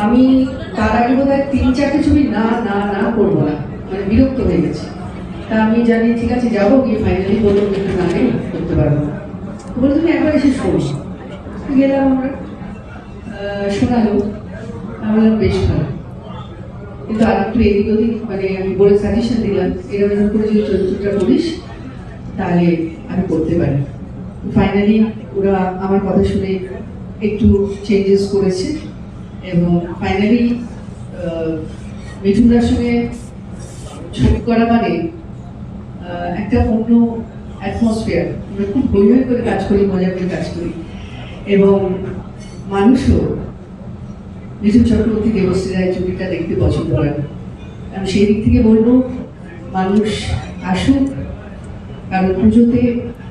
আমি তার আগে বোধ হয় তিন, চারটে ছবি না না না করব না। মানে বিরক্ত হয়ে গেছে। তা আমি জানি, ঠিক আছে, যাব গিয়ে ফাইনালি বলব কিন্তু না নেই করতে পারব না। বলে তুমি একবার এসে শোনো। গেলাম আমরা। শোনালো। আমি বললাম, বেশ, ভালো। কিন্তু আর একটু এদিক ওদিক মানে আমি বলে সাজেশন দিলাম, এরকম করে যদি চরিত্রটা করিস, তাহলে আমি করতে পারি। ফাইনালি ওরা আমার কথা শুনে একটু চেঞ্জেস করেছে। এবং ফাইনালি মিঠুনদার সঙ্গে ছবি করা মানে একটা অন্য অ্যাটমসফিয়ার আমরা খুব হই হই করে কাজ করি, মজা করে কাজ করি। এবং মানুষও মিঠুন চক্রবর্তী দেবশ্রী রায় ছবিটা দেখতে পছন্দ করে আমি সেই দিক থেকে বলব, মানুষ আসুক, কারণ পুজোতে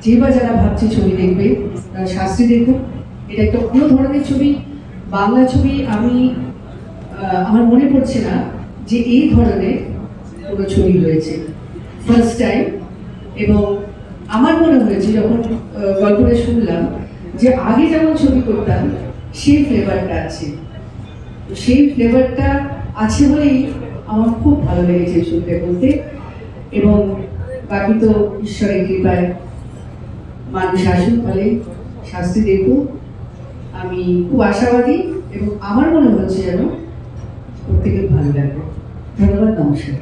যে বা যারা ভাবছে ছবি দেখবে, তারা শাস্তি দেখুক। এটা একটা অন্য ধরনের ছবি বাংলা ছবি আমি আমার মনে পড়ছে না যে এই ধরনের কোনো ছবি রয়েছে। ফার্স্ট টাইম এবং আমার মনে হয়েছে যখন গল্পটা শুনলাম যে আগে যেমন ছবি করতাম, সেই ফ্লেভারটা আছে। সেই ফ্লেভারটা আছে বলেই আমার খুব ভালো লেগেছে ছবিটা করতে এবং বাকি তো ঈশ্বরের কৃপায় মানুষ আসুক ফলে শাস্তি দেখুক। আমি খুব আশাবাদী এবং আমার মনে হচ্ছে যেন প্রত্যেকের ভালো লাগবে। ধন্যবাদ নমস্কার।